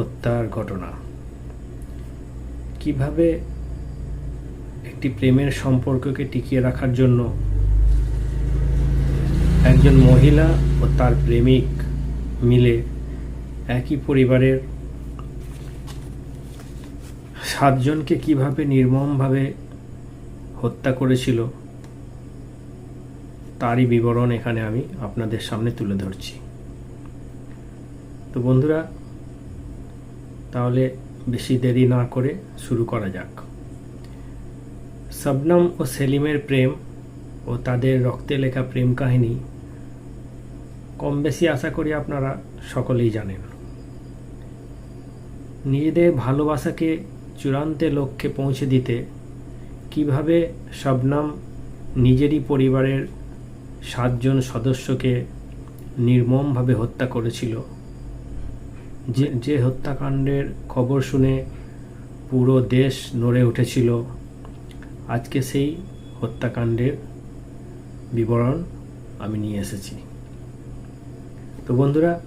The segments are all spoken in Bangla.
হত্যার ঘটনা। কীভাবে একটি প্রেমের সম্পর্ককে টিকিয়ে রাখার জন্য একজন মহিলা ও তার প্রেমিক মিলে একই পরিবারের সাতজনকে কীভাবে নির্মমভাবে হত্যা করেছিল, তারই বিবরণ এখানে আমি আপনাদের সামনে তুলে ধরছি। তো বন্ধুরা তাহলে বেশি দেরি না করে শুরু করা যাক। শবনম ও সেলিমের প্রেম ও তাদের রক্তে লেখা প্রেম কাহিনী কম বেশি আশা করি আপনারা সকলেই জানেন। নিজেদের ভালোবাসাকে চূড়ান্তে লক্ষ্যে পৌঁছে দিতে কীভাবে শবনম নিজেরই পরিবারের সাতজন সদস্যকে নির্মমভাবে হত্যা করেছিল যে যে হত্যাকাণ্ডের খবর শুনে পুরো দেশ নড়ে উঠেছিল, আজকে সেই হত্যাকাণ্ডের বিবরণ আমি নিয়ে এসেছি। তো বন্ধুরা,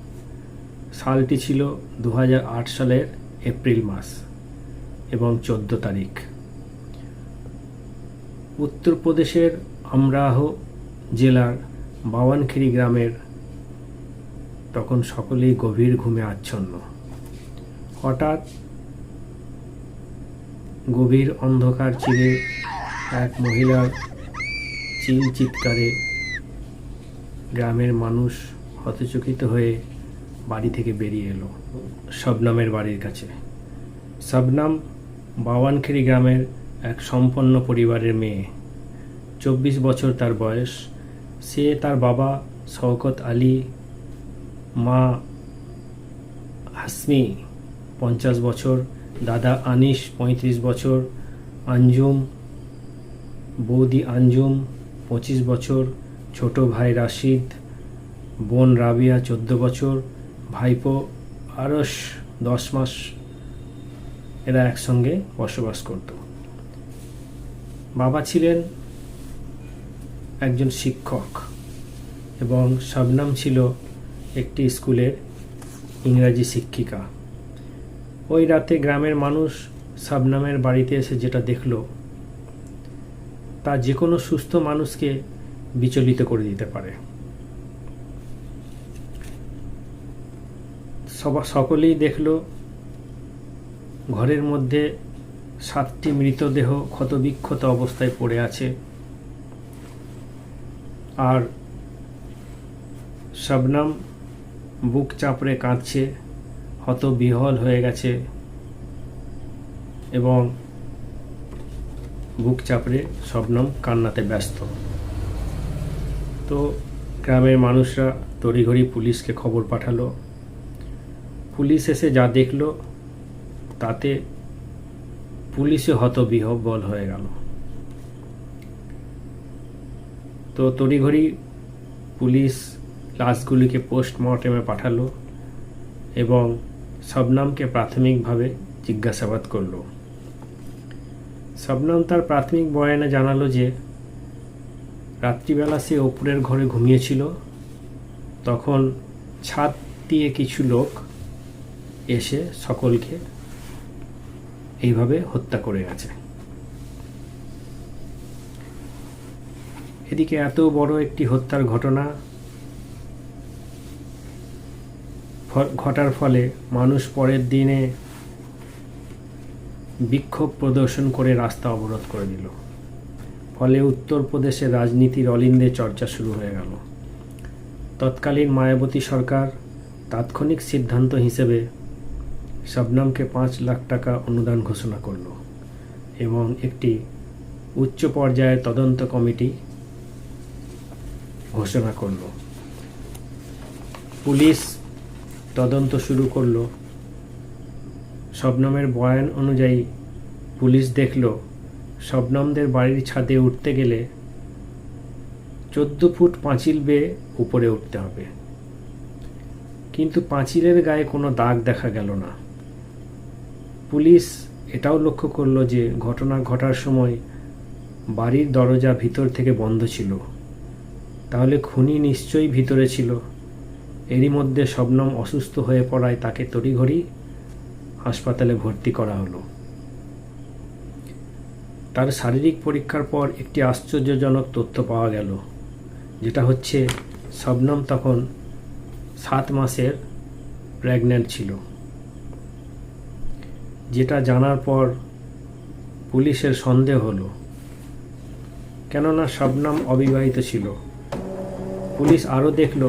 সালটি ছিল দু হাজার আট সালের এপ্রিল মাস এবং চোদ্দ তারিখ। উত্তরপ্রদেশের আমরাহ জেলার বাওয়ানখিরি গ্রামের তখন সকলেই গভীর ঘুমে আচ্ছন্ন। হঠাৎ গভীর অন্ধকার চিরে এক মহিলার চিল চিৎকারে গ্রামের মানুষ হতচকিত হয়ে বাড়ি থেকে বেরিয়ে এলো, শবনামের বাড়ির কাছে। শবনাম বাওয়ানখেরি গ্রামের এক সম্পন্ন পরিবারের মেয়ে। চব্বিশ বছর তার বয়স। সে তার বাবা শওকত আলী মা হাসমি, পঞ্চাশ বছর, দাদা আনিস, পঁয়ত্রিশ বছর, আঞ্জুম, বৌদি আঞ্জুম, পঁচিশ বছর, ছোট ভাই রাশিদ, বোন রাবিয়া, চোদ্দ বছর, ভাইপো আরস দশ মাস, এরা একসঙ্গে বসবাস করত। বাবা ছিলেন একজন শিক্ষক এবং শবনম ছিল একটি স্কুলের ইংরাজি শিক্ষিকা। ওই রাতে গ্রামের মানুষ শবনমের বাড়িতে এসে যেটা দেখল, তা যে কোনো সুস্থ মানুষকে বিচলিত করে দিতে পারে। সবা, সকলেই দেখল, ঘরের মধ্যে সাতটি মৃতদেহ ক্ষতবিক্ষত অবস্থায় পড়ে আছে। আর শবনম বুক চাপড়ে কাঁদছে হত বিহল হয়ে গেছে এবং বুক চাপড়ে শবনম কান্নাতে ব্যস্ত। তো গ্রামের মানুষরা তড়িঘড়ি পুলিশকে খবর পাঠালো। পুলিশ এসে যা দেখল, তাতে পুলিশে হত বিহবল হয়ে গেল। তো তড়িঘড়ি পুলিশ লাশগুলিকে পোস্টমর্টেমে পাঠালো এবং শবনমকে প্রাথমিকভাবে জিজ্ঞাসাবাদ করল। শবনম তার প্রাথমিক বয়ানে জানালো যে, রাত্রিবেলা সে ওপরের ঘরে ঘুমিয়েছিল। তখন ছাদ দিয়ে কিছু লোক এসে সকলকে এইভাবে হত্যা করে গেছে। এদিকে এত বড় একটি হত্যার ঘটনা ঘটার ফলে মানুষ পরের দিনে বিক্ষোভ প্রদর্শন করে রাস্তা অবরোধ করে দিল। ফলে উত্তরপ্রদেশের রাজনীতির অলিন্দে চর্চা শুরু হয়ে গেল। তৎকালীন মায়াবতী সরকার তাৎক্ষণিক সিদ্ধান্ত হিসেবে শবনমকে পাঁচ লাখ টাকা অনুদান ঘোষণা করল এবং একটি উচ্চ পর্যায়ের তদন্ত কমিটি ঘোষণা করল। পুলিশ তদন্ত শুরু করল। শবনমের বয়ান অনুযায়ী পুলিশ দেখল, শবনমদের বাড়ির ছাদে উঠতে গেলে চোদ্দ ফুট পাঁচিল বেয়ে উপরে উঠতে হবে। কিন্তু পাঁচিলের গায়ে কোনো দাগ দেখা গেল না। পুলিশ এটাও লক্ষ্য করল যে ঘটনা ঘটার সময় বাড়ির দরজা ভিতর থেকে বন্ধ ছিল। তাহলে খুনি নিশ্চয়ই ভিতরে ছিল। এরই মধ্যে শবনম অসুস্থ হয়ে পড়ায় তাকে তড়িঘড়ি হাসপাতালে ভর্তি করা হলো। তার শারীরিক পরীক্ষার পর একটি আশ্চর্যজনক তথ্য পাওয়া গেল, যেটা হচ্ছে শবনম তখন সাত মাসের প্রেগন্যান্ট ছিল। যেটা জানার পর পুলিশের সন্দেহ হলো। কেননা শবনম অবিবাহিত ছিল। পুলিশ আরও দেখল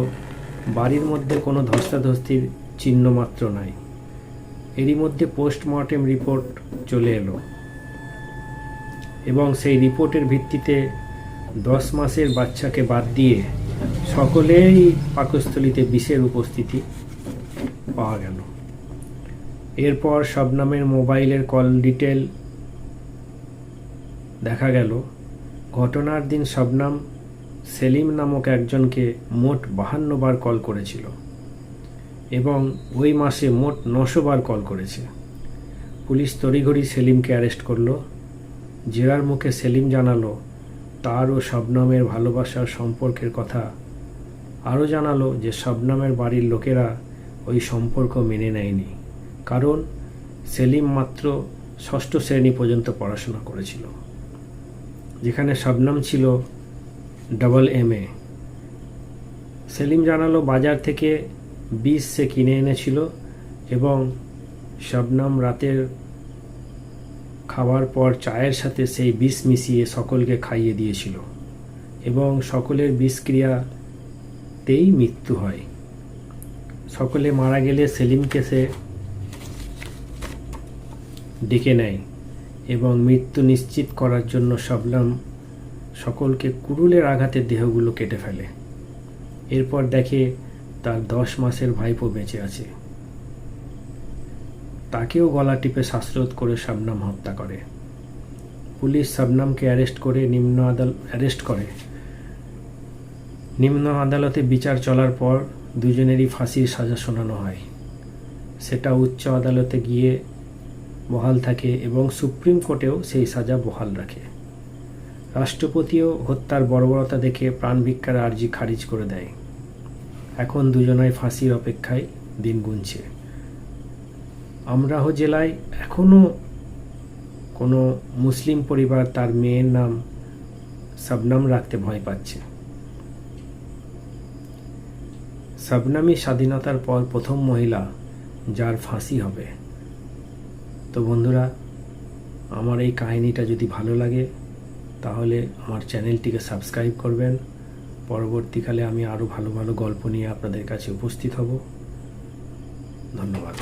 বাড়ির মধ্যে কোনো ধস্তাধস্তির চিহ্ন মাত্র নাই। এরই মধ্যে পোস্টমর্টেম রিপোর্ট চলে এলো এবং সেই রিপোর্টের ভিত্তিতে দশ মাসের বাচ্চাকে বাদ দিয়ে সকলেই পাকস্থলিতে বিষের উপস্থিতি পাওয়া গেল। এরপর শবনমের মোবাইলের কল ডিটেল দেখা গেল। ঘটনার দিন শবনম সেলিম নামক একজনকে মোট বাহান্ন বার কল করেছিল এবং ওই মাসে মোট নশো বার কল করেছে। পুলিশ তড়িঘড়ি সেলিমকে অ্যারেস্ট করল। জেরার মুখে সেলিম জানালো, তার ও শবনমের ভালোবাসার সম্পর্কের কথা। আরও জানালো যে শবনমের বাড়ির লোকেরা ওই সম্পর্ক মেনে নেয়নি, কারণ সেলিম মাত্র ষষ্ঠ শ্রেণি পর্যন্ত পড়াশোনা করেছিল। যেখানে শবনম ছিল ডাবল এম এ সেলিম জানালো বাজার থেকে বীজ সে কিনে এনেছিল এবং শবনম রাতের খাওয়ার পর চায়ের সাথে সেই বিষ মিশিয়ে সকলকে খাইয়ে দিয়েছিল এবং সকলের বিষক্রিয়াতেই মৃত্যু হয়। সকলে মারা গেলে সেলিমকে সে ডেকে নেয় এবং মৃত্যু নিশ্চিত করার জন্য শবনম সকলকে কুড়ুলের আঘাতে দেহগুলো কেটে ফেলে। এরপর দেখে তার দশ মাসের ভাইপো বেঁচে আছে। তাকেও গলা টিপে শ্বাসরোধ করে শবনম হত্যা করে। পুলিশ শবনমকে অ্যারেস্ট করে নিম্ন আদালত অ্যারেস্ট করে। নিম্ন আদালতে বিচার চলার পর দুজনেরই ফাঁসির সাজা শোনানো হয়। সেটা উচ্চ আদালতে গিয়ে বহাল থাকে এবং সুপ্রিম কোর্টেও সেই সাজা বহাল রাখে। রাষ্ট্রপতিও হত্যার বর্বরতা দেখে প্রাণ ভিক্ষার আর্জি খারিজ করে দেয়। এখন দুজনাই ফাঁসির অপেক্ষায় দিন গুনছে। আমরাহ জেলায় এখনও কোনো মুসলিম পরিবার তার মেয়ের নাম শবনম রাখতে ভয় পাচ্ছে। শবনমই স্বাধীনতার পর প্রথম মহিলা যার ফাঁসি হবে। তো বন্ধুরা, আমার এই কাহিনীটা যদি ভালো লাগে তাহলে আমার চ্যানেলটিকে সাবস্ক্রাইব করবেন। পরবর্তীকালে আমি আরও ভালো ভালো গল্প নিয়ে আপনাদের কাছে উপস্থিত হব। ধন্যবাদ।